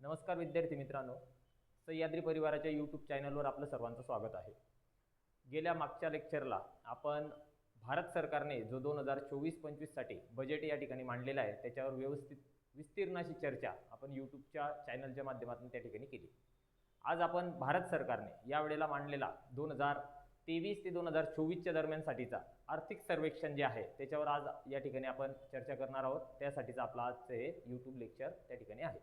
नमस्कार विद्यार्थी मित्रांनो. सह्याद्री परिवाराच्या यूट्यूब चॅनलवर आपलं सर्वांचं स्वागत आहे. गेल्या मागच्या लेक्चरला आपण भारत सरकारने जो दोन हजार चोवीस पंचवीससाठी बजेट या ठिकाणी मांडलेला आहे त्याच्यावर व्यवस्थित विस्तीर्ण अशी चर्चा आपण यूट्यूबच्या चॅनलच्या माध्यमातून त्या ठिकाणी केली. आज आपण भारत सरकारने यावेळेला मांडलेला दोन हजार तेवीस ते दोन हजार चोवीसच्या दरम्यानसाठीचा आर्थिक सर्वेक्षण जे आहे त्याच्यावर आज या ठिकाणी आपण चर्चा करणार आहोत. त्यासाठीचं आपलं आजचं हे यूट्यूब लेक्चर त्या ठिकाणी आहे.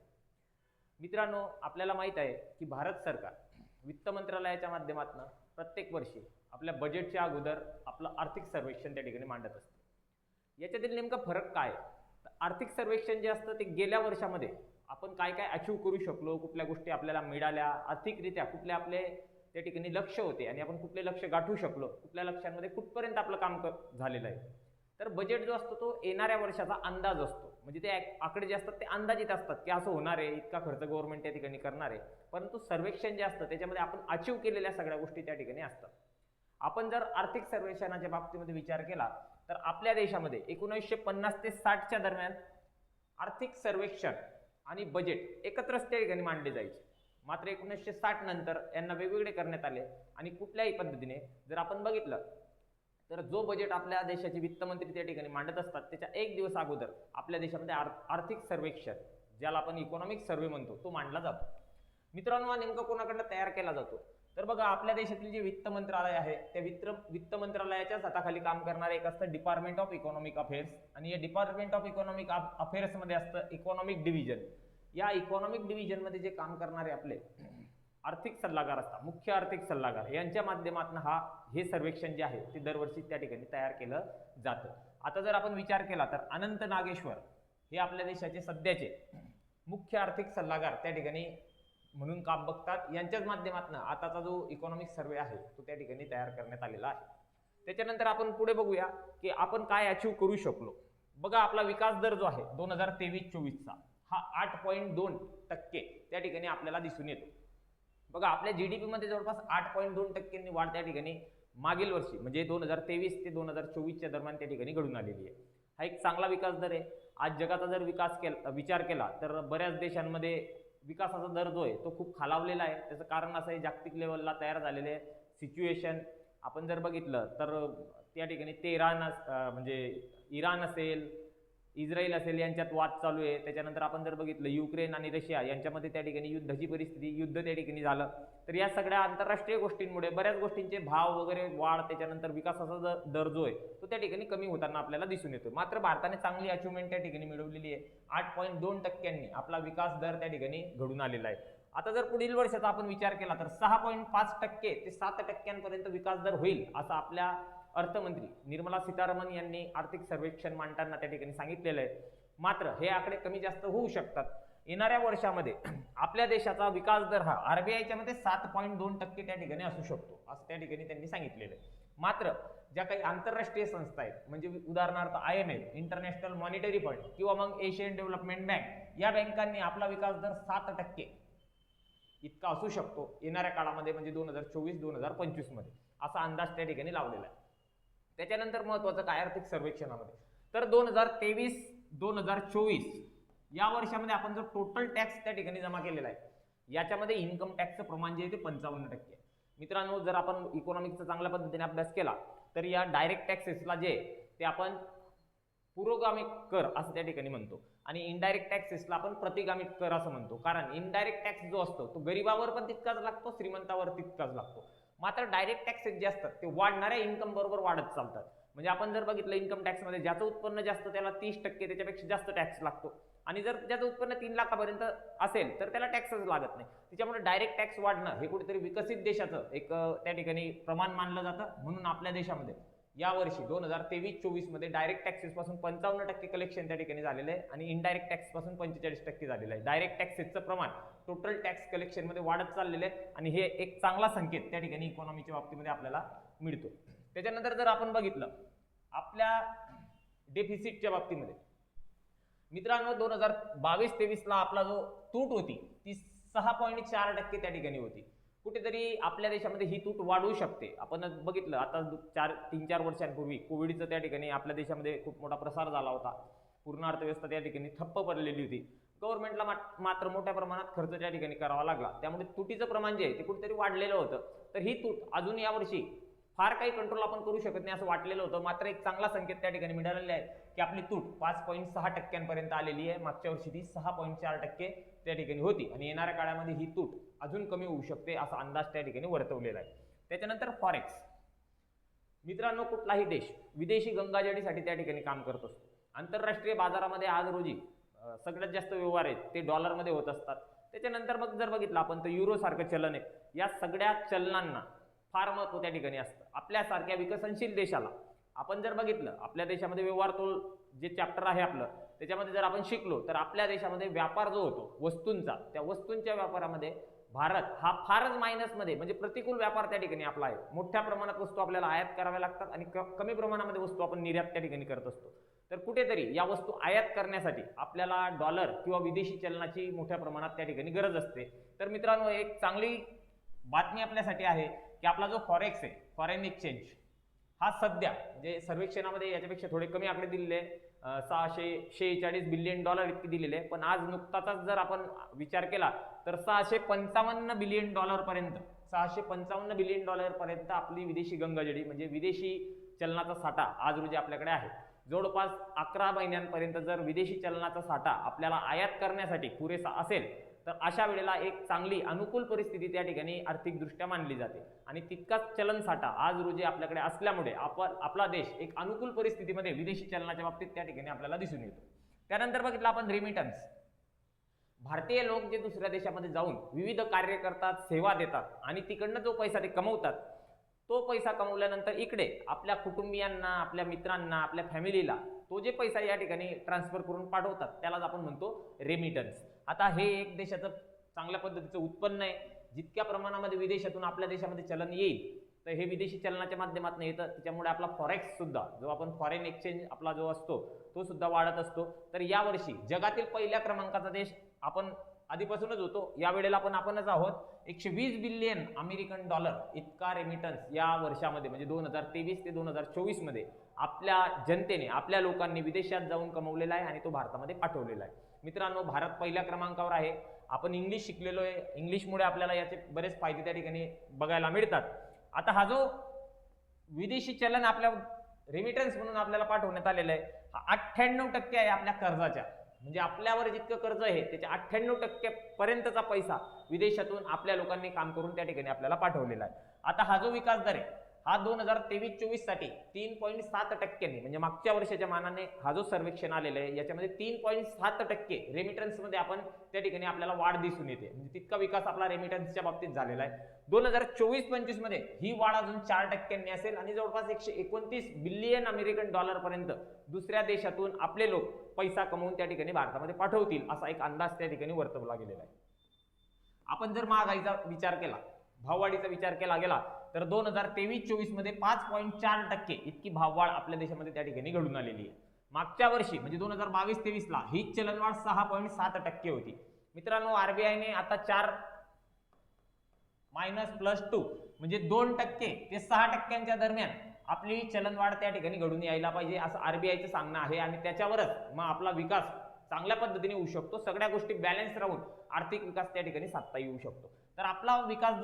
मित्रांनो आपल्याला माहीत आहे की भारत सरकार वित्त मंत्रालयाच्या माध्यमातून प्रत्येक वर्षी आपल्या बजेटच्या अगोदर आपलं आर्थिक सर्वेक्षण त्या ठिकाणी मांडत असते. याच्यातील नेमका फरक काय? आहे? तर आर्थिक सर्वेक्षण जे असतं ते गेल्या वर्षामध्ये आपण काय काय अचीव करू शकलो कुठल्या गोष्टी आपल्याला मिळाल्या आर्थिकरित्या कुठले आपले त्या ठिकाणी लक्ष होते आणि आपण कुठले लक्ष गाठू शकलो कुठल्या लक्ष्यांमध्ये कुठपर्यंत आपलं काम कर झालेलं आहे. तर बजेट जो असतो तो येणाऱ्या वर्षाचा अंदाज असतो. म्हणजे ते आकडे जे असतात ते अंदाजित असतात की असं होणार आहे इतका खर्च गव्हर्नमेंट त्या ठिकाणी करणार आहे. परंतु सर्वेक्षण जे असतं त्याच्यामध्ये आपण अचीव केलेल्या सगळ्या गोष्टी त्या ठिकाणी असतात. आपण जर आर्थिक सर्वेक्षणाच्या बाबतीमध्ये विचार केला तर आपल्या देशामध्ये एकोणीसशे पन्नास ते साठच्या दरम्यान आर्थिक सर्वेक्षण आणि बजेट एकत्रच त्या ठिकाणी मांडले जायचे. मात्र एकोणीसशे साठ नंतर यांना वेगवेगळे करण्यात आले आणि कुठल्याही पद्धतीने जर आपण बघितलं तर जो बजेट आपल्या देशाचे वित्तमंत्री त्या ठिकाणी मांडत असतात त्याच्या एक दिवस अगोदर आपल्या देशामध्ये आर आर्थिक सर्वेक्षण ज्याला आपण इकॉनॉमिक सर्वे म्हणतो तो मांडला जातो. मित्रांनो हा नेमका कोणाकडनं तयार केला जातो? तर बघा आपल्या देशातील जे वित्त मंत्रालय आहे त्या वित्त वित्त मंत्रालयाच्याच हाताखाली काम करणारे एक असतं डिपार्टमेंट ऑफ इकॉनॉमिक अफेअर्स आणि या डिपार्टमेंट ऑफ इकॉनॉमिक अफेअर्समध्ये असतं इकॉनॉमिक डिव्हिजन या इकॉनॉमिक डिव्हिजनमध्ये जे काम करणारे आपले आर्थिक सल्लागार असतात मुख्य आर्थिक सल्लागार. यांच्या माध्यमातून हा हे सर्वेक्षण जे आहे ते दरवर्षी त्या ठिकाणी तयार केलं जातं. आता जर आपण विचार केला तर अनंत नागेश्वर हे आपल्या देशाचे सध्याचे मुख्य आर्थिक सल्लागार त्या ठिकाणी म्हणून काम बघतात. यांच्याच माध्यमातून आताचा जो इकॉनॉमिक सर्वे आहे तो त्या ठिकाणी तयार करण्यात आलेला आहे. त्याच्यानंतर आपण पुढे बघूया की आपण काय अचीव करू शकलो. बघा आपला विकास दर जो आहे दोन हजार तेवीस चोवीसचा हा आठ पॉईंट दोन टक्के त्या ठिकाणी आपल्याला दिसून येतो. बघा आपल्या जी डी पीमध्ये जवळपास आठ पॉईंट दोन टक्क्यांनी वाढ त्या ठिकाणी मागील वर्षी म्हणजे दोन हजार तेवीस ते दोन हजार चोवीसच्या दरम्यान त्या ठिकाणी घडून आलेली आहे. हा एक चांगला विकास दर आहे. आज जगाचा जर विकास केला विचार केला तर बऱ्याच देशांमध्ये विकासाचा दर जो आहे तो खूप खालावलेला आहे. त्याचं कारण असं आहे जागतिक लेवलला तयार झालेले सिच्युएशन आपण जर बघितलं तर त्या ठिकाणी तेहरान अस- म्हणजे इराण असेल इस्रायल असेल यांच्यात वाद चालू आहे. त्याच्यानंतर आपण जर बघितलं युक्रेन आणि रशिया यांच्यामध्ये त्या ठिकाणी युद्धाची परिस्थिती युद्ध त्या ठिकाणी झालं. तर या सगळ्या आंतरराष्ट्रीय गोष्टींमुळे बऱ्याच गोष्टींचे भाव वगैरे वाढ त्याच्यानंतर विकासाचा जर दर जो आहे तो त्या ठिकाणी कमी होताना आपल्याला दिसून येतो मात्र भारताने चांगली अचिव्हमेंट त्या ठिकाणी मिळवलेली आहे. आठ पॉईंट दोन टक्क्यांनी आपला विकास दर त्या ठिकाणी घडून आलेला आहे. आता जर पुढील वर्षाचा आपण विचार केला तर सहा पॉईंट पाच टक्के ते सात टक्क्यांपर्यंत विकास दर होईल असं आपल्या अर्थमंत्री निर्मला सीतारामन यांनी आर्थिक सर्वेक्षण मांडताना त्या ठिकाणी सांगितलेलं आहे. मात्र हे आकडे कमी जास्त होऊ शकतात. येणाऱ्या वर्षामध्ये आपल्या देशाचा विकास दर हा आरबीआयच्या मध्ये सात पॉईंट दोन टक्के त्या ठिकाणी असू शकतो असं त्या ठिकाणी त्यांनी सांगितलेलं आहे. मात्र ज्या काही आंतरराष्ट्रीय संस्था आहेत म्हणजे उदाहरणार्थ I M L international monetary fund किंवा मग एशियन डेव्हलपमेंट बँक या बँकांनी आपला विकास दर सात टक्के इतका असू शकतो येणाऱ्या काळामध्ये म्हणजे दोन हजार चोवीस दोन हजार पंचवीसमध्ये असा अंदाज त्या ठिकाणी लावलेला आहे. त्याच्यानंतर महत्वाचं काय? आर्थिक सर्वेक्षणामध्ये. तर दोन हजार तेवीस दोन हजार चोवीस या वर्षामध्ये आपण जो टोटल टॅक्स त्या ठिकाणी जमा केलेला आहे याच्यामध्ये इन्कम टॅक्सचं प्रमाण जे आहे ते पंचावन्न टक्के आहे. मित्रांनो जर आपण इकॉनॉमिक्सचा चांगल्या पद्धतीने अभ्यास केला तर या डायरेक्ट टॅक्सेसला जे आहे ते आपण पुरोगामी कर असं त्या ठिकाणी म्हणतो. आणि इनडायरेक्ट टॅक्सेसला आपण प्रतिगामी कर असं म्हणतो. कारण इनडायरेक्ट टॅक्स जो असतो तो गरिबावर पण तितकाच लागतो श्रीमंतावर तितकाच लागतो. मात्र डायरेक्ट टॅक्सेस जे असतात ते वाढणाऱ्या इन्कम बरोबर वाढत चालतात. म्हणजे आपण जर बघितलं इन्कम टॅक्समध्ये ज्याचं उत्पन्न जास्त त्याला तीस टक्के त्याच्यापेक्षा जास्त टॅक्स लागतो. आणि जर ज्याचं उत्पन्न तीन लाखापर्यंत असेल तर त्याला टॅक्सच लागत नाही. त्याच्यामुळे डायरेक्ट टॅक्स वाढणं हे कुठेतरी विकसित देशाचं एक त्या ठिकाणी प्रमाण मानलं जातं म्हणून आपल्या देशामध्ये. यावर्षी दोन हजार तेवीस चोवीसमध्ये डायरेक्ट टॅक्सेस पासून पंचावन्न टक्के कलेक्शन त्या ठिकाणी झालेलं आहे आणि इनडायरेक्ट टॅक्सपासून पंचेचाळीस टक्के झालेलं आहे. डायरेक्ट टॅक्सेसचं प्रमाण टोटल टॅक्स कलेक्शनमध्ये वाढत चाललेलं आहे आणि हे एक चांगला संकेत त्या ठिकाणी इकॉनॉमीच्या बाबतीमध्ये आपल्याला मिळतो. त्याच्यानंतर जर आपण बघितलं आपल्या डेफिसिटच्या बाबतीमध्ये मित्रांनो दोन हजार बावीस तेवीसला आपला जो तूट होती ती सहा पॉईंट चार टक्के त्या ठिकाणी होती. कुठेतरी आपल्या देशामध्ये ही तूट वाढू शकते. आपण बघितलं आता दु- चार तीन चार वर्षांपूर्वी कोविडचं त्या ठिकाणी आपल्या देशामध्ये खूप मोठा प्रसार झाला होता. पूर्ण अर्थव्यवस्था त्या ठिकाणी ठप्प पडलेली होती. गव्हर्नमेंटला मात्र मोठ्या प्रमाणात खर्च त्या ठिकाणी करावा लागला. त्यामुळे तुटीचं प्रमाण जे आहे ते कुठेतरी वाढलेलं होतं. तर ही तूट अजून यावर्षी फार काही कंट्रोल आपण करू शकत नाही असं वाटलेलं होतं. मात्र एक चांगला संकेत त्या ठिकाणी मिळालेला आहे की आपली तूट पाच पॉईंट सहा टक्क्यांपर्यंत आलेली आहे. मागच्या वर्षी ती सहा पॉईंट चार टक्के त्या ठिकाणी होती. आणि येणाऱ्या काळामध्ये ही तूट अजून कमी होऊ शकते असा अंदाज त्या ठिकाणी वर्तवलेला आहे. त्याच्यानंतर फॉरेक्स मित्रांनो कुठलाही देश विदेशी गंगाजडीसाठी त्या ठिकाणी काम करत असतो. आंतरराष्ट्रीय बाजारामध्ये आज रोजी सगळ्यात जास्त व्यवहार आहेत ते डॉलरमध्ये होत असतात. त्याच्यानंतर मग जर बघितलं आपण तर युरोसारखं चलन आहे. या सगळ्या चलनांना फार महत्त्व त्या ठिकाणी असतं. आपल्यासारख्या विकसनशील देशाला आपण जर बघितलं आपल्या देशामध्ये व्यवहार तोल जे चॅप्टर आहे आपलं त्याच्यामध्ये जर आपण शिकलो तर आपल्या देशामध्ये व्यापार जो होतो वस्तूंचा त्या वस्तूंच्या व्यापारामध्ये भारत हा फारच मायनसमध्ये म्हणजे प्रतिकूल व्यापार त्या ठिकाणी आपला आहे. मोठ्या प्रमाणात वस्तू आपल्याला आयात कराव्या लागतात आणि क- कमी प्रमाणामध्ये वस्तू आपण निर्यात त्या ठिकाणी करत असतो. तर कुठेतरी या वस्तू आयात करण्यासाठी आपल्याला डॉलर किंवा विदेशी चलनाची मोठ्या प्रमाणात त्या ठिकाणी गरज असते. तर मित्रांनो एक चांगली बातमी आपल्यासाठी आहे की आपला जो फॉरेक्स आहे फॉरेन एक्सचेंज हा सध्या जे सर्वेक्षणामध्ये याच्यापेक्षा थोडे कमी आकडे दिलेले आहे. सहाशे शेहेचाळीस बिलियन डॉलर इतके दिलेले आहे पण आज नुकताच जर आपण विचार केला तर सहाशे पंचावन्न बिलियन डॉलरपर्यंत सहाशे पंचावन्न बिलियन डॉलरपर्यंत आपली विदेशी गंगाजडी म्हणजे विदेशी चलनाचा साठा आज रोजी आपल्याकडे आहे जवळपास अकरा महिन्यांपर्यंत जर विदेशी चलनाचा साठा आपल्याला आयात करण्यासाठी पुरेसा असेल तर अशा वेळेला एक चांगली अनुकूल परिस्थिती त्या ठिकाणी आर्थिकदृष्ट्या मानली जाते. आणि तितकाच चलन साठा आज रोजी आपल्याकडे असल्यामुळे आपण आपला देश एक अनुकूल परिस्थितीमध्ये विदेशी चलनाच्या बाबतीत त्या ठिकाणी आपल्याला दिसून येतो. त्यानंतर बघितलं आपण रेमिटन्स भारतीय लोक जे दुसऱ्या देशामध्ये जाऊन विविध कार्य करतात सेवा देतात आणि तिकडनं जो पैसा ते कमवतात तो पैसा कमवल्यानंतर इकडे आपल्या कुटुंबियांना आपल्या मित्रांना आपल्या फॅमिलीला तो जे पैसा या ठिकाणी ट्रान्सफर करून पाठवतात त्यालाच आपण म्हणतो रेमिटन्स आता हे एक देशाचं चांगल्या पद्धतीचं उत्पन्न आहे. जितक्या प्रमाणामध्ये विदेशातून आपल्या देशामध्ये चलन येईल तर हे विदेशी चलनाच्या माध्यमातून येतं. त्याच्यामुळे आपला फॉरेक्स सुद्धा जो आपण फॉरेन एक्सचेंज आपला जो असतो तो सुद्धा वाढत असतो. तर यावर्षी जगातील पहिल्या क्रमांकाचा देश आपण आधीपासूनच होतो. या वेळेला पण आपणच आहोत. एकशे वीस बिलियन अमेरिकन डॉलर इतका रेमिटन्स या वर्षामध्ये म्हणजे दोन हजार तेवीस ते दोन हजार चोवीसमध्ये आपल्या जनतेने आपल्या लोकांनी विदेशात जाऊन कमवलेला आहे आणि तो भारतामध्ये पाठवलेला आहे. मित्रांनो भारत पहिल्या क्रमांकावर आहे. आपण इंग्लिश शिकलेलो आहे इंग्लिशमुळे आपल्याला याचे बरेच फायदे त्या ठिकाणी बघायला मिळतात. आता हा जो विदेशी चलन आपल्या रेमिटन्स म्हणून आपल्याला पाठवण्यात आलेला आहे हा अठ्ठ्याण्णव टक्के आहे आपल्या कर्जाच्या. म्हणजे आपल्यावर जितकं कर्ज आहे त्याच्या अठ्ठ्याण्णव टक्के पर्यंतचा पैसा विदेशातून आपल्या लोकांनी काम करून त्या ठिकाणी आपल्याला पाठवलेला आहे. आता हा जो विकास दर आहे हा दोन हजार तेवीस चोवीससाठी तीन पॉईंट सात टक्क्यांनी म्हणजे मागच्या वर्षाच्या मानाने हा जो सर्वेक्षण आलेला आहे याच्यामध्ये तीन पॉईंट सात टक्के रेमिटन्समध्ये आपण त्या ठिकाणी आपल्याला वाढ दिसून येते. म्हणजे तितका विकास आपला रेमिटन्सच्या बाबतीत झालेला आहे. दोन हजार चोवीस पंचवीसमध्ये ही वाढ अजून चार टक्क्यांनी असेल आणि जवळपास एकशे एकोणतीस बिलियन अमेरिकन डॉलर पर्यंत दुसऱ्या देशातून आपले लोक पैसा कमवून त्या ठिकाणी भारतामध्ये पाठवतील असा एक अंदाज त्या ठिकाणी वर्तवला गेलेला आहे. आपण जर महागाईचा विचार केला भाववाढीचा विचार केला गेला तर दोन हजार तेवीस चोवीसमध्ये पाच पॉईंट चार टक्के इतकी भाववाढ आपल्या देशामध्ये त्या ठिकाणी घडून आलेली आहे. मागच्या वर्षी म्हणजे दोन हजार बावीस तेवीस ला ही चलनवाढ सहा पॉईंट सात टक्के होती. मित्रांनो आरबीआयने आता चार मायनस प्लस टू म्हणजे दोन टक्के ते सहा टक्क्यांच्या दरम्यान आपली चलनवाढ त्या ठिकाणी घडून यायला पाहिजे असं आरबीआयचं सांगणं आहे. आणि त्याच्यावरच मग आपला विकास चांगल्या पद्धतीने होऊ शकतो. सगळ्या गोष्टी बॅलन्स राहून आर्थिक विकास त्या ठिकाणी साधता येऊ शकतो. तर आपला विकास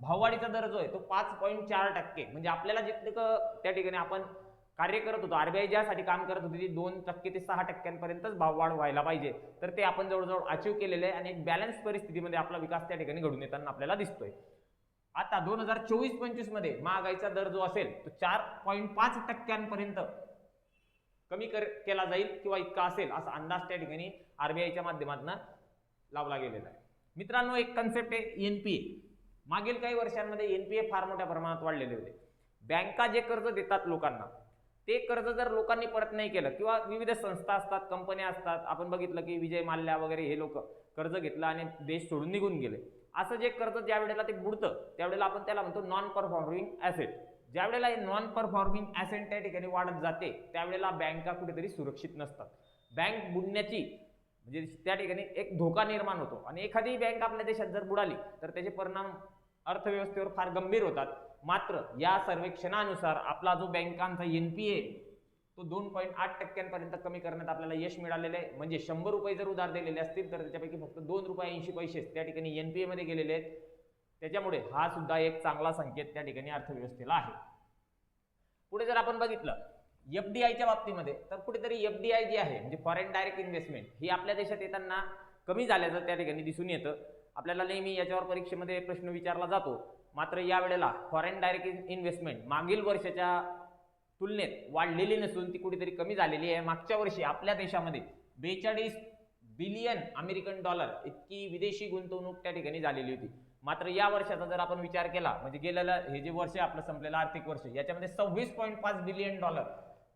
भाववाढीचा दर जो आहे तो पाच पॉईंट चार टक्के. म्हणजे आपल्याला जितकं त्या ठिकाणी आपण कार्य करत होतो आरबीआय ज्यासाठी काम करत होती ती दोन टक्के ते सहा टक्क्यांपर्यंतच भाववाढ व्हायला पाहिजे. तर ते आपण जवळजवळ अचीव केलेलं आहे आणि एक बॅलन्स परिस्थितीमध्ये आपला विकास त्या ठिकाणी घडून येताना आपल्याला दिसतोय. आता दोन हजार चोवीस पंचवीसमध्ये महागाईचा दर जो असेल तो चार पॉईंट पाच टक्क्यांपर्यंत कमी कर केला जाईल किंवा इतका असेल असा अंदाज त्या ठिकाणी आरबीआयच्या माध्यमातून लावला गेलेला आहे. मित्रांनो एक कन्सेप्ट आहे एनपीए मागील काही वर्षांमध्ये एन पी ए फार मोठ्या प्रमाणात वाढलेले होते. बँका जे कर्ज देतात लोकांना ते कर्ज जर लोकांनी परत नाही केलं किंवा विविध संस्था असतात कंपन्या असतात आपण बघितलं की विजय माल्या वगैरे हे लोक कर्ज घेतलं आणि देश सोडून निघून गेले. असं जे कर्ज ज्या वेळेला ते बुडतं त्यावेळेला आपण त्याला म्हणतो नॉन परफॉर्मिंग ॲसेट ज्या वेळेला हे नॉन परफॉर्मिंग ॲसेट त्या ठिकाणी वाढत जाते त्यावेळेला बँका कुठेतरी सुरक्षित नसतात. बँक बुडण्याची म्हणजे त्या ठिकाणी एक धोका निर्माण होतो. आणि एखादी बँक आपल्या देशात जर बुडाली तर त्याचे परिणाम अर्थव्यवस्थेवर फार गंभीर होतात. मात्र या सर्वेक्षणानुसार आपला जो बँकांचा एन पी ए तो दोन पॉईंट आठ टक्क्यांपर्यंत कमी करण्यात आपल्याला यश मिळालेलं आहे. म्हणजे शंभर रुपये जर उधार दिलेले असतील तर त्याच्यापैकी फक्त दोन रुपये ऐंशी पैसे त्या ठिकाणी एन पी एमध्ये गेलेले आहेत. त्याच्यामुळे हा सुद्धा एक चांगला संकेत त्या ठिकाणी अर्थव्यवस्थेला आहे. पुढे जर आपण बघितलं एफ डी आयच्या बाबतीमध्ये तर कुठेतरी एफ डी आय जी आहे म्हणजे फॉरेन डायरेक्ट इन्व्हेस्टमेंट ही आपल्या देशात येताना कमी झाल्याचं त्या ठिकाणी दिसून येतं. आपल्याला नेहमी याच्यावर परीक्षेमध्ये प्रश्न विचारला जातो. मात्र यावेळेला फॉरेन डायरेक्ट इन्व्हेस्टमेंट मागील वर्षाच्या तुलनेत वाढलेली नसून ती कुठेतरी कमी झालेली आहे. मागच्या वर्षी आपल्या देशामध्ये बेचाळीस बिलियन अमेरिकन डॉलर इतकी विदेशी गुंतवणूक त्या ठिकाणी झालेली होती. मात्र या वर्षाचा जर आपण विचार केला म्हणजे गेलेलं हे जे वर्ष आपलं संपलेलं आर्थिक वर्ष याच्यामध्ये सव्वीस पॉईंट पाच बिलियन डॉलर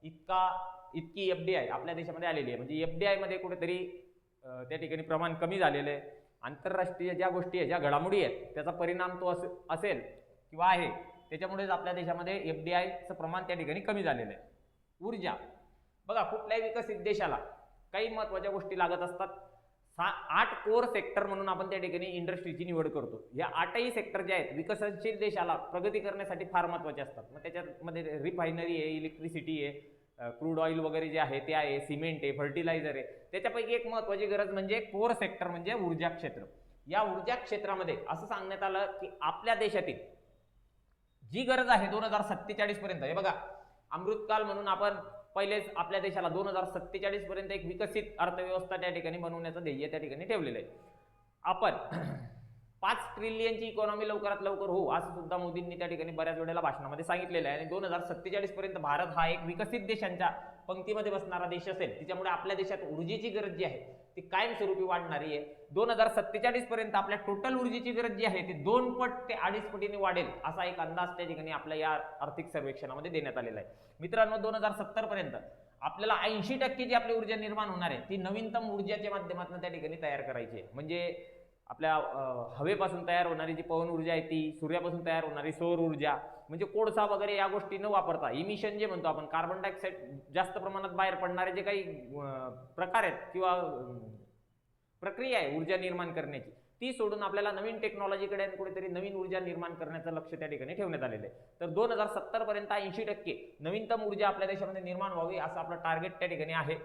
इतका इतकी एफ डी आय आपल्या देशामध्ये आलेली आहे. म्हणजे एफ डी आयमध्ये कुठेतरी त्या ठिकाणी प्रमाण कमी झालेलं आहे. आंतरराष्ट्रीय ज्या गोष्टी आहेत ज्या घडामोडी आहेत त्याचा परिणाम तो अस असेल किंवा आहे त्याच्यामुळेच आपल्या देशामध्ये एफ डी आयचं प्रमाण त्या ठिकाणी कमी झालेलं आहे. ऊर्जा. बघा कुठल्याही विकसित देशाला काही महत्त्वाच्या गोष्टी लागत असतात. आठ कोर सेक्टर म्हणून आपण त्या ठिकाणी इंडस्ट्रीची निवड करतो. या आठही सेक्टर जे आहेत विकसनशील देशाला प्रगती करण्यासाठी फार महत्त्वाचे असतात. मग त्याच्यामध्ये रिफायनरी आहे इलेक्ट्रिसिटी आहे क्रूड ऑइल वगैरे जे आहे ते आहे सिमेंट आहे फर्टिलायझर आहे. त्याच्यापैकी एक महत्त्वाची गरज म्हणजे कोर सेक्टर म्हणजे ऊर्जा क्षेत्र. या ऊर्जा क्षेत्रामध्ये असं सांगण्यात आलं की आपल्या देशातील जी गरज आहे दोन हजार सत्तेचाळीस पर्यंत हे बघा अमृतकाल म्हणून आपण पहिलेच आपल्या देशाला दोन हजार सत्तेचाळीस पर्यंत एक विकसित अर्थव्यवस्था त्या ठिकाणी बनवण्याचं ध्येय त्या ठिकाणी ठेवलेलं आहे. आपण पाच ट्रिलियनची इकॉनॉमी लवकरात लवकर हो असं सुद्धा मोदींनी त्या ठिकाणी बऱ्याच वेळेला भाषणामध्ये सांगितलेलं आहे. आणि दोन हजार सत्तेचाळीस पर्यंत भारत हा एक विकसित देशांच्या पंक्तीमध्ये बसणारा देश असेल. त्याच्यामुळे आपल्या देशात ऊर्जेची गरज जी आहे ती कायमस्वरूपी वाढणारी आहे. दोन हजार सत्तेचाळीस पर्यंत आपल्या टोटल ऊर्जेची गरज जी आहे ती दोन पट ते अडीच पटीने वाढेल असा एक अंदाज त्या ठिकाणी आपल्या या आर्थिक सर्वेक्षणामध्ये देण्यात आलेला आहे. मित्रांनो दोन हजार सत्तर पर्यंत आपल्याला ऐंशी टक्के जी आपली ऊर्जा निर्माण होणार आहे ती नवीनतम ऊर्जाच्या माध्यमातून त्या ठिकाणी तयार करायची आहे. म्हणजे आपल्या हवेपासून तयार होणारी जी पवन ऊर्जा आहे ती सूर्यापासून तयार होणारी सौर ऊर्जा म्हणजे कोळसा वगैरे या गोष्टी न वापरता इमिशन जे म्हणतो आपण कार्बन डायऑक्साईड जास्त प्रमाणात बाहेर पडणारे जे काही प्रकार आहेत किंवा प्रक्रिया आहे ऊर्जा निर्माण करण्याची ती सोडून आपल्याला नवीन टेक्नॉलॉजीकडे आणि कुठेतरी नवीन ऊर्जा निर्माण करण्याचं लक्ष त्या ठिकाणी ठेवण्यात आलेलं आहे. तर दोन हजार सत्तर पर्यंत ऐंशी टक्के नवीनतम ऊर्जा आपल्या देशामध्ये निर्माण व्हावी असं आपलं टार्गेट त्या ठिकाणी आहे.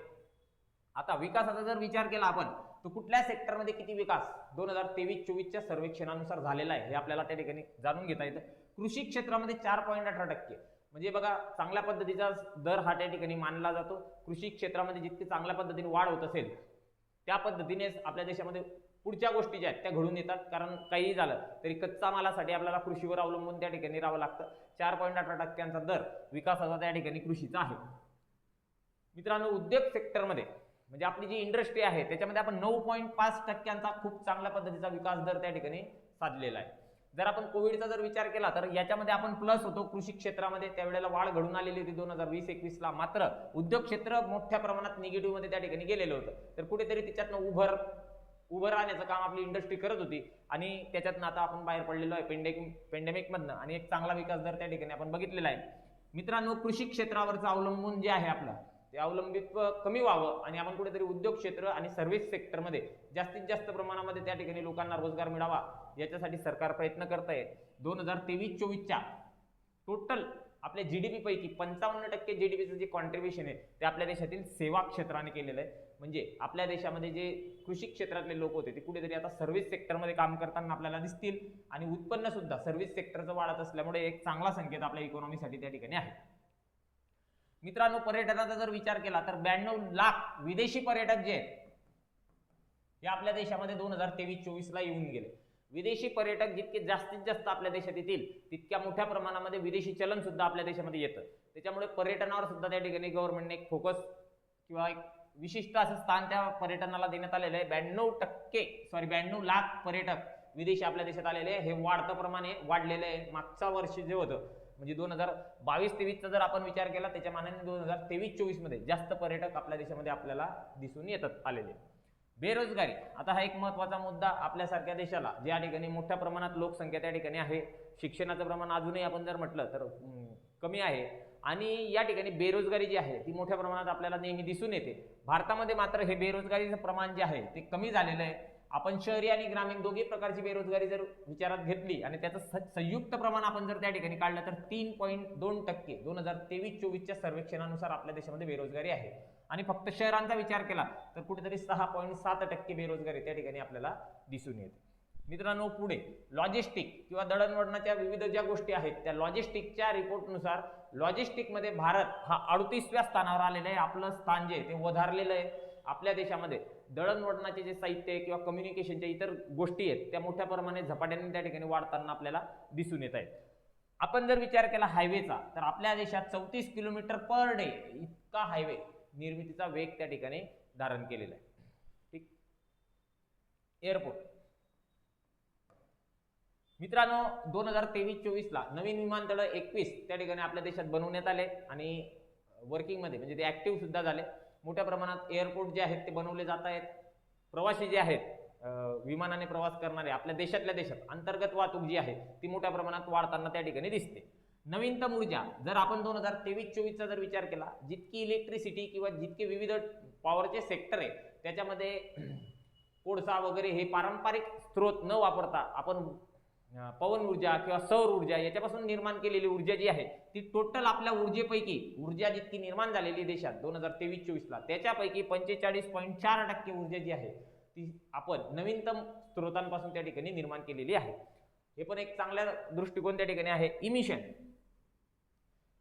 आता विकासाचा जर विचार केला आपण तर कुठल्या सेक्टरमध्ये किती विकास? दोन हजार तेवीस चोवीसच्या सर्वेक्षणानुसार झालेला आहे हे आपल्याला त्या ठिकाणी जाणून घेता येतं. कृषी क्षेत्रामध्ये चार पॉईंट अठरा टक्के. म्हणजे बघा चांगल्या पद्धतीचा दर हा त्या ठिकाणी मानला जातो. कृषी क्षेत्रामध्ये जितकी चांगल्या पद्धतीने वाढ होत असेल त्या पद्धतीनेच आपल्या देशामध्ये पुढच्या गोष्टी ज्या आहेत त्या घडून येतात. कारण काहीही झालं तरी कच्चा मालासाठी आपल्याला कृषीवर अवलंबून त्या ठिकाणी राहावं लागतं. चार पॉईंट अठरा टक्क्यांचा दर विकासाचा त्या ठिकाणी कृषीचा आहे. मित्रांनो उद्योग सेक्टरमध्ये म्हणजे आपली जी इंडस्ट्री आहे त्याच्यामध्ये आपण नऊ पॉईंट पाच टक्क्यांचा खूप चांगल्या पद्धतीचा विकास दर त्या ठिकाणी साधलेला आहे. जर आपण कोविडचा जर विचार केला तर याच्यामध्ये आपण प्लस होतो कृषी क्षेत्रामध्ये. त्यावेळेला वाढ घडून आलेली होती दोन हजार वीस एकवीसला. मात्र उद्योग क्षेत्र मोठ्या प्रमाणात निगेटिव्हमध्ये त्या ठिकाणी गेलेलं होतं. तर कुठेतरी त्याच्यातनं उभर उभं राहण्याचं काम आपली इंडस्ट्री करत होती. आणि त्याच्यातनं आता आपण बाहेर पडलेलो आहे पेंडेक पेंडेमिकमधनं आणि एक चांगला विकास दर त्या ठिकाणी आपण बघितलेला आहे. मित्रांनो कृषी क्षेत्रावरचं अवलंबून जे आहे आपलं ते अवलंबित्व कमी व्हावं आणि आपण कुठेतरी उद्योग क्षेत्र आणि सर्व्हिस सेक्टरमध्ये जास्तीत जास्त प्रमाणामध्ये त्या ठिकाणी लोकांना रोजगार मिळावा याच्यासाठी सरकार प्रयत्न करत आहे दोन हजार तेवीस चोवीसच्या टोटल आपल्या जी डी पीपैकी पंचावन्न टक्के जी डी पीचं जे कॉन्ट्रीब्युशन आहे ते आपल्या देशातील सेवा क्षेत्राने केलेलं आहे. म्हणजे आपल्या देशामध्ये जे कृषी क्षेत्रातले लोक होते ते कुठेतरी आता सर्व्हिस सेक्टरमध्ये काम करताना आपल्याला दिसतील. आणि उत्पन्न सुद्धा सर्व्हिस सेक्टरचं वाढत असल्यामुळे एक चांगला संकेत आपल्या इकॉनॉमीसाठी त्या ठिकाणी आहे. मित्रांनो पर्यटनाचा जर विचार केला तर ब्याण्णव लाख विदेशी पर्यटक जे आहेत हे आपल्या देशामध्ये दोन हजार तेवीस चोवीसला येऊन गेले. विदेशी पर्यटक जितके जास्तीत जास्त आपल्या देशात येतील तितक्या मोठ्या प्रमाणामध्ये विदेशी चलन सुद्धा आपल्या देशामध्ये येतं. त्याच्यामुळे पर्यटनावर सुद्धा त्या ठिकाणी गव्हर्नमेंटने एक फोकस किंवा एक विशिष्ट असं स्थान त्या पर्यटनाला देण्यात आलेलं आहे. ब्याण्णव टक्के सॉरी ब्याण्णव लाख पर्यटक विदेशी आपल्या देशात आलेले हे वाढतं प्रमाणे वाढलेलं आहे. मागच्या वर्षी जे होतं म्हणजे दोन हजार बावीस तेवीसचा जर आपण विचार केला त्याच्या मानाने दोन हजार तेवीस चोवीसमध्ये जास्त पर्यटक आपल्या देशामध्ये आपल्याला दिसून येतात आलेले. बेरोजगारी. आता हा एक महत्त्वाचा मुद्दा आपल्यासारख्या देशाला ज्या ठिकाणी मोठ्या प्रमाणात लोकसंख्या त्या ठिकाणी आहे शिक्षणाचं प्रमाण अजूनही आपण जर म्हटलं तर कमी आहे. आणि या ठिकाणी बेरोजगारी जी आहे ती मोठ्या प्रमाणात आपल्याला नेहमी दिसून येते. भारतामध्ये मात्र हे बेरोजगारीचं प्रमाण जे आहे ते कमी झालेलं आहे. आपण शहरी आणि ग्रामीण दोघी प्रकारची बेरोजगारी जर विचारात घेतली आणि त्याचं स- संयुक्त प्रमाण आपण जर त्या ठिकाणी काढलं तर तीन पॉईंट दोन टक्के दोन हजार तेवीस चोवीसच्या सर्वेक्षणानुसार आपल्या देशामध्ये बेरोजगारी आहे. आणि फक्त शहरांचा विचार केला तर कुठेतरी सहा पॉईंट सात टक्के बेरोजगारी त्या ठिकाणी आपल्याला दिसून येते. मित्रांनो पुढे लॉजिस्टिक किंवा दळणवळणाच्या विविध ज्या गोष्टी आहेत त्या लॉजिस्टिकच्या रिपोर्टनुसार लॉजिस्टिकमध्ये भारत हा अडतीसव्या स्थानावर आलेला आहे. आपलं स्थान जे ते वधारलेलं आहे. आपल्या देशामध्ये दळणवळणाचे जे साहित्य किंवा कम्युनिकेशनच्या इतर गोष्टी आहेत त्या मोठ्या प्रमाणे झपाट्याने त्या ठिकाणी वाढताना आपल्याला दिसून येत आहेत. आपण जर विचार केला हायवेचा तर आपल्या देशात चौतीस किलोमीटर पर डे इतका हायवे निर्मितीचा वेग त्या ठिकाणी धारण केलेला आहे. ठीक? एअरपोर्ट मित्रांनो दोन हजार तेवीस चोवीसला नवीन विमानतळ एकवीस त्या ठिकाणी आपल्या देशात बनवण्यात आले आणि वर्किंगमध्ये म्हणजे ते ऍक्टिव्ह सुद्धा झाले. मोठ्या प्रमाणात एअरपोर्ट जे आहेत ते बनवले जात आहेत. प्रवासी जे आहेत विमानाने प्रवास करणारे आपल्या देशातल्या देशात अंतर्गत वाहतूक जी आहे ती मोठ्या प्रमाणात वाढताना त्या ठिकाणी दिसते. नवीनतम ऊर्जा जर आपण दोन हजार तेवीस चोवीसचा जर विचार केला जितकी इलेक्ट्रिसिटी किंवा जितके विविध पॉवरचे सेक्टर आहे त्याच्यामध्ये कोळसा वगैरे हे पारंपरिक स्रोत न वापरता आपण पवन ऊर्जा किंवा सौर ऊर्जा याच्यापासून निर्माण केलेली ऊर्जा जी आहे ती टोटल आपल्या ऊर्जेपैकी ऊर्जा जितकी निर्माण झालेली देशात दोन हजार तेवीस चोवीसला त्याच्यापैकी पंचेचाळीस पॉईंट चार टक्के ऊर्जा जी आहे ती आपण नवीनतम स्रोतांपासून त्या ठिकाणी निर्माण केलेली आहे. हे पण एक चांगल्या दृष्टिकोन त्या ठिकाणी आहे. इमिशन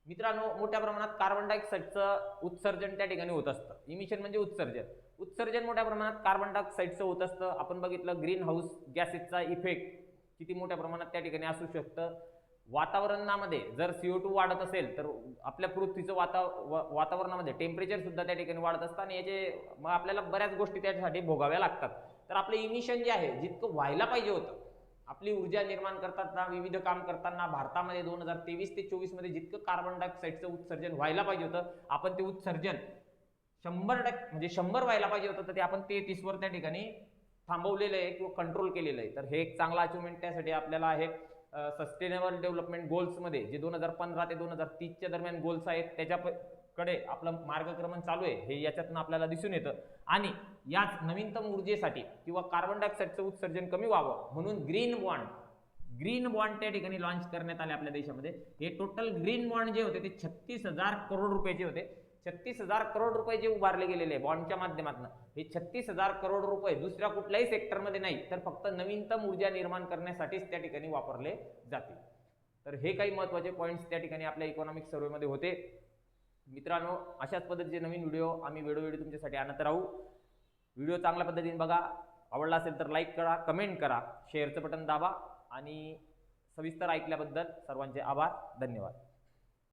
मित्रांनो मोठ्या प्रमाणात कार्बन डायऑक्साईडचं उत्सर्जन त्या ठिकाणी होत असतं. इमिशन म्हणजे उत्सर्जन. उत्सर्जन मोठ्या प्रमाणात कार्बन डायऑक्साईडचं होत असतं. आपण बघितलं ग्रीन हाऊस गॅसेसचा इफेक्ट किती मोठ्या प्रमाणात त्या ठिकाणी असू शकतं? वातावरणामध्ये जर सीओ टू वाढत असेल तर आपल्या पृथ्वीचं वाता वातावरणामध्ये टेम्परेचर सुद्धा त्या ठिकाणी वाढत असतं आणि याचे मग आपल्याला बऱ्याच गोष्टी त्याच्यासाठी भोगाव्या लागतात. तर आपलं इमिशन जे आहे जितकं व्हायला पाहिजे होतं आपली ऊर्जा निर्माण करताना विविध काम करताना भारतामध्ये दोन हजार तेवीस ते चोवीसमध्ये जितकं कार्बन डायऑक्साईडचं उत्सर्जन व्हायला पाहिजे होतं आपण ते उत्सर्जन शंभर टक्के म्हणजे शंभर व्हायला पाहिजे होतं तर ते आपण तेहतीसवर त्या ठिकाणी थांबवलेलं आहे किंवा कंट्रोल केलेलं आहे. तर हे एक चांगला अचिव्हमेंट त्यासाठी आपल्याला आहे. सस्टेनेबल डेव्हलपमेंट गोल्समध्ये जे दोन हजार पंधरा ते दोन हजार तीसच्या दरम्यान गोल्स आहेत त्याच्याकडे आपलं मार्गक्रमण चालू आहे. हे याच्यातनं आपल्याला दिसून येतं. आणि याच नवीनतम ऊर्जेसाठी किंवा कार्बन डायऑक्साईडचं उत्सर्जन कमी व्हावं म्हणून ग्रीन बॉन्ड ग्रीन बॉन्ड त्या ठिकाणी लॉन्च करण्यात आले आपल्या देशामध्ये. हे टोटल ग्रीन बॉन्ड जे होते ते छत्तीस हजार करोड रुपयाचे होते. छत्तीस हजार करोड रुपये जे उभारले गेलेले आहे बॉन्डच्या माध्यमातून हे छत्तीस हजार करोड रुपये दुसऱ्या कुठल्याही सेक्टरमध्ये नाही तर फक्त नवीनतम ऊर्जा निर्माण करण्यासाठीच त्या ठिकाणी वापरले जातील. तर हे काही महत्त्वाचे पॉईंट्स त्या ठिकाणी आपल्या इकॉनॉमिक सर्वेमध्ये होते. मित्रांनो अशाच पद्धतीचे नवीन व्हिडिओ आम्ही वेळोवेळी तुमच्यासाठी आणत राहू. व्हिडिओ चांगल्या पद्धतीने बघा. आवडला असेल तर लाईक करा कमेंट करा शेअरचं बटन दाबा आणि सविस्तर ऐकल्याबद्दल सर्वांचे आभार धन्यवाद.